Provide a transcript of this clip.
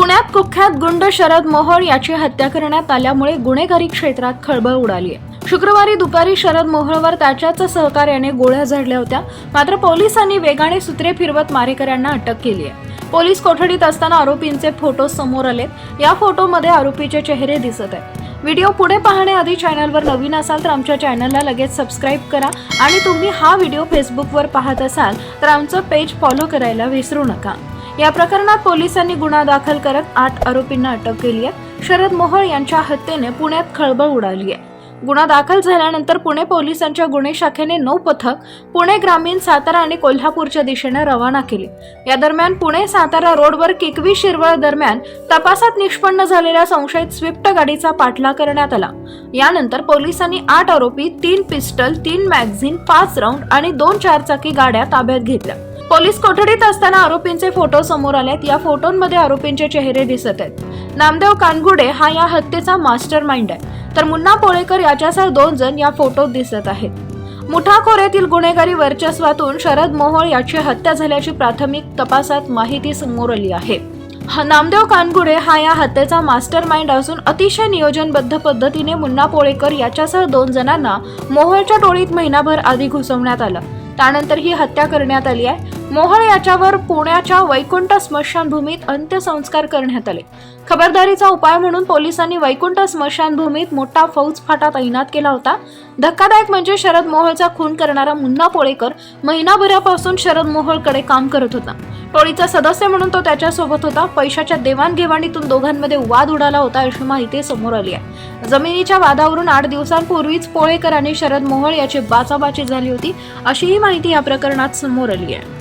पुण्यात कुख्यात गुंड शरद मोहोळ याची हत्या करण्यात आल्यामुळे गुन्हेगारी क्षेत्रात खळबळ उडाली आहे शुक्रवारी दुपारी शरद मोहोळवर त्याच्याच सहकार्याने गोळ्या झडल्या होत्या. मात्र पोलिसांनी वेगाने सूत्रे फिरवत मारेकऱ्यांना अटक केली आहे पोलीस कोठडीत असताना आरोपींचे फोटो समोर आलेत. या फोटोमध्ये आरोपीचे चेहरे दिसत आहेत. व्हिडिओ पुढे पाहण्याआधी चॅनलवर नवीन असाल तर आमच्या चॅनलला लगेच सबस्क्राईब करा आणि तुम्ही हा व्हिडिओ फेसबुकवर पाहत असाल तर आमचं पेज फॉलो करायला विसरू नका. या प्रकरणात पोलिसांनी गुन्हा दाखल करत आठ आरोपींना अटक केली आहे. शरद मोहोळ यांच्या हत्येने पुण्यात खळबळ उडाली आहे. गुन्हा दाखल झाल्यानंतर पुणे पोलिसांच्या गुन्हे शाखेने नऊ पथक पुणे ग्रामीण सातारा आणि कोल्हापूरच्या दिशेने रवाना केले. या दरम्यान पुणे सातारा रोडवर किकवी शिरवळ दरम्यान तपासात निष्पन्न झालेल्या संशयित स्विफ्ट गाडीचा पाठला करण्यात आला. यानंतर पोलिसांनी आठ आरोपी तीन पिस्टल तीन मॅगझिन पाच राऊंड आणि दोन चारचाकी गाड्या ताब्यात घेतल्या. पोलीस कोठडीत असताना आरोपींचे फोटो समोर आलेत. या फोटोंमध्ये आरोपींचे चेहरे दिसत आहेत. नामदेव कानगुडे हा या हत्येचा मास्टर माइंड आहे. तर मुन्ना पोळेकर याच्यासह दोन जण या फोटोत दिसत आहेत. मुठाखोर येथील गुन्हेगारी वर्चस्वातून शरद मोहोळ याची हत्या झाल्याची प्राथमिक तपासात माहिती समोर आली आहे. नामदेव कानगुडे हा या हत्येचा मास्टर माइंड असून अतिशय नियोजनबद्ध पद्धतीने मुन्ना पोळेकर याच्यासह दोन जणांना मोहोळच्या टोळीत महिनाभर आधी घुसवण्यात आलं. त्यानंतर ही हत्या करण्यात आली आहे. मोहळ याच्यावर पुण्याच्या वैकुंठ स्मशानभूमीत अंत्यसंस्कार करण्यात आले. खबरदारीचा उपाय म्हणून पोलिसांनी वैकुंठ स्मशानभूमीत मोठा फौज फाटा तैनात केला होता. धक्कादायक म्हणजे शरद मोहोळचा खून करणारा मुन्ना पोळेकर महिनाभरापासून शरद मोहोळकडे काम करत होता. टोळीचा सदस्य म्हणून तो त्याच्यासोबत होता. पैशाच्या देवाणघेवाणीतून दोघांमध्ये वाद उडाला होता अशी माहिती समोर आली आहे. जमिनीच्या वादावरून आठ दिवसांपूर्वीच पोळेकर आणि शरद मोहोळ याची बाचाबाची झाली होती अशीही माहिती या प्रकरणात समोर आली आहे.